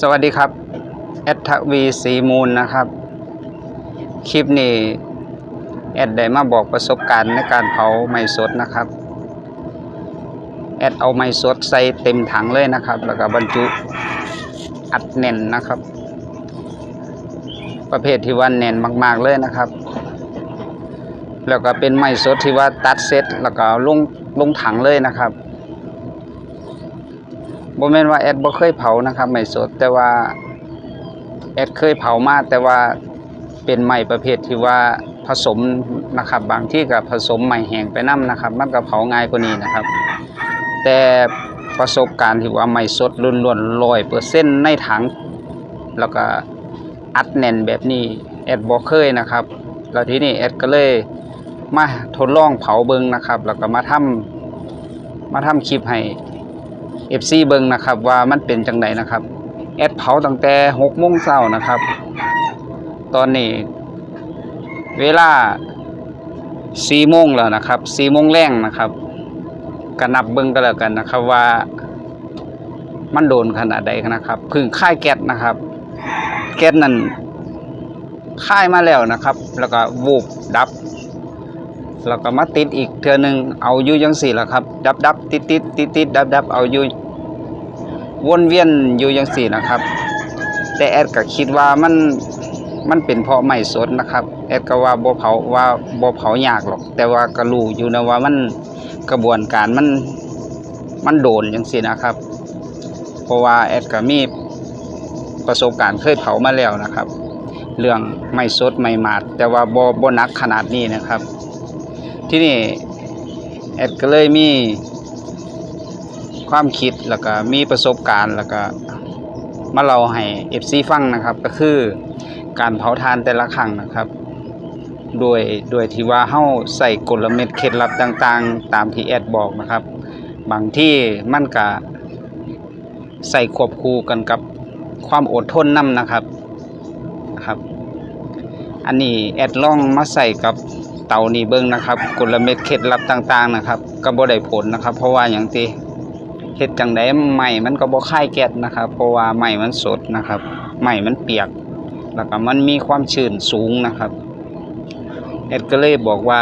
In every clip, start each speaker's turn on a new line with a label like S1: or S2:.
S1: สวัสดีครับแอดทวีสีมูลนะครับ คลิปนี้แอดได้มาบอกประสบการณ์ในการเผาไม้สดนะครับ แอดเอาไม้สดใส่เต็มถังเลยนะครับ แล้วก็บรรจุอัดแน่นนะครับ ประเภทที่ว่าแน่นมาก ๆเลยนะครับ แล้วก็เป็นไม้สดที่ว่าตัดเสร็จแล้วก็ลงลงถังเลยนะครับ บ่แม่นว่าแอดบ่เคยเผานะครับไม้สดแต่ว่าแอดเคยเผามาแต่ว่าเป็นไม้ประเภทที่ว่าผสมนะครับ บางที่ก็ผสมไม้แห้งไปนํนะครับ มันก็เผาง่ายกว่านี้นะครับ แต่ประสบการณ์ที่ว่าไม้สดล้วนๆ100%ในถังแล้วก็อัดแน่นแบบนี้แอดบ่เคยนะครับแล้วทีนี้แอดก็เลยมาทดลองเผาเบิงนะครับ แล้วก็มาทำมาทำคลิปให้ FC เบิงนะครับ ว่ามันเป็นจังไดนะครับแอดเผาตั้งแต่6โมงเช้านะครับ ตอนนี้ เวลา4โมงแล้วนะครับ4โมงแรงนะครับก็นับเบิงก็แล้วกันนะครับว่า มันโดนขนาดใดนะครับ พึ่งค่ายแก๊สนะครับ แก๊สนั้นค่ายมาแล้วนะครับ แล้วก็วูบดับ แล้วก็มาติดอีกเทือหนึงเอาอยู่จังสี่ละครับ ดับดับติดติดติดติดดับดับเอาอยู่วนเวียนอยู่จังสี่นะครับ แต่แอดก็คิดว่ามันมันเป็นเพราะไม่สดนะครับ แอดก็ว่าบ่เผาว่าบ่เผายากหรอก แต่ว่าก็รู้อยู่นะว่ามันกระบวนการมันมันโดนจังซี่นะครับ เพราะว่าแอดก็มีประสบการณ์เคยเผามาแล้วนะครับ เรื่องไม่สดไม่หมาดแต่ว่าบ่บ่นักขนาดนี้นะครับ ที่นี่แอดก็เลยมีความคิดแล้วก็มีประสบการณ์แล้วก็มาเล่าให้ FC ฟังนะครับ ก็คือการเผาทานแต่ละครั้งนะครับโดยโดยที่ว่าเฮาใส่กลเม็ดเคล็ดลับต่างๆ ตามที่แอดบอกนะครับ บางที่มันก็ใส่ควบคู่กันกับความอดทนนํนะครับครับ อันนี้แอดลองมาใส่กับ เตานี่เบิ่งนะครับกลเม็ดเคล็ดลับต่างๆนะครับ ก็บ่ได้ผลนะครับ เพราะว่าหยังติเฮ็ดจังได๋ไม้มันก็บ่คายแก๊สนะครับ เพราะว่าไม้มันสดนะครับไม้มันเปียก แล้วก็มันมีความชื้นสูงนะครับแอดก็เลยบอกว่า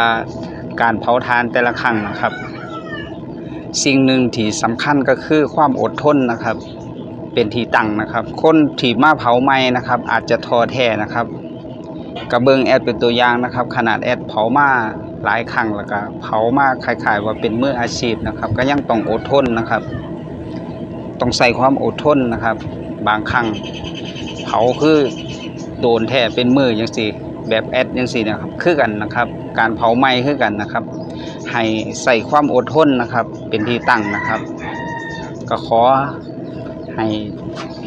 S1: การเผาทานแต่ละครั้งนะครับ สิ่งหนึ่งที่สำคัญก็คือความอดทนนะครับ เป็นที่ตั้งนะครับ คนที่มาเผาไหม้นะครับ อาจจะท้อแท้นะครับ กระเบิงแอดเป็นตัวอย่างนะครับ ขนาดแอดเผามาหลายครั้งแล้วก็เผามาคล้ายๆว่าเป็นมืออาชีพนะครับ ก็ยังต้องอดทนนะครับ ต้องใส่ความอดทนนะครับ บางครั้งเผาคือโดนแท้เป็นมือจังซี่แบบแอดจังซี่นะครับคือกันนะครับ การเผาไหม้คือกันนะครับ ให้ใส่ความอดทนนะครับ เป็นที่ตั้งนะครับ ก็ขอให้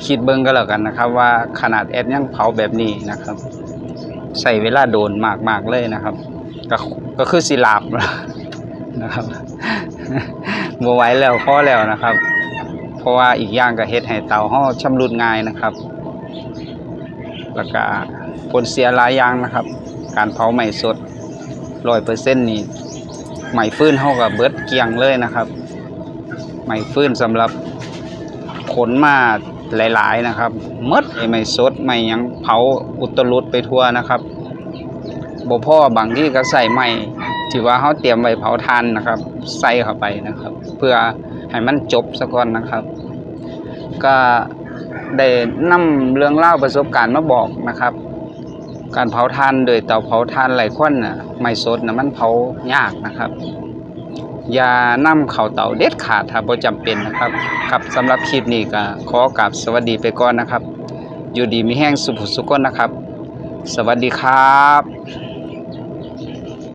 S1: คิดเบิ่งก็แล้วกันนะครับ ว่าขนาดแอดยังเผาแบบนี้นะครับ ใส่เวลาโดนมากๆเลยนะครับก็ก็คือสิลาบนะครับบ่ไหวแล้วพอแล้วนะครับ เพราะว่าอีกอย่างก็เฮ็ดให้เตาเฮาชำรุดง่ายนะครับ แล้วก็ผลเสียหลายอย่างนะครับ การเผาไหม้สด100%นี่ไหม้ฟื้นเฮาก็เบิร์ดเกียงเลยนะครับ ไหม้ฟื้นสำหรับขนมา หลาย ๆ นะครับมดไอ้ไม้สดไม้หยังเผาอุตลุดไปทั่วนะครับบ่พอบางที่ก็ใส่ไม้ที่ว่าเฮาเตรียมไว้เผาทานนะครับ ใส่เข้าไปนะครับ เพื่อให้มันจบซะก่อนนะครับ ก็ได้นำเรื่องเล่าประสบการณ์มาบอกนะครับ การเผาทานโดยเตาเผาทานไหลควันน่ะไม่สดนะมันเผายากนะครับ อย่านำเข่าเต่าเด็ดขาดถ้าบ่จำเป็นนะครับครับสำหรับคลิปนี้ก็ขอกราบสวัสดีไปก่อนนะครับ อยู่ดีมีแห้งสุขสุขคนนะครับ สวัสดีครับ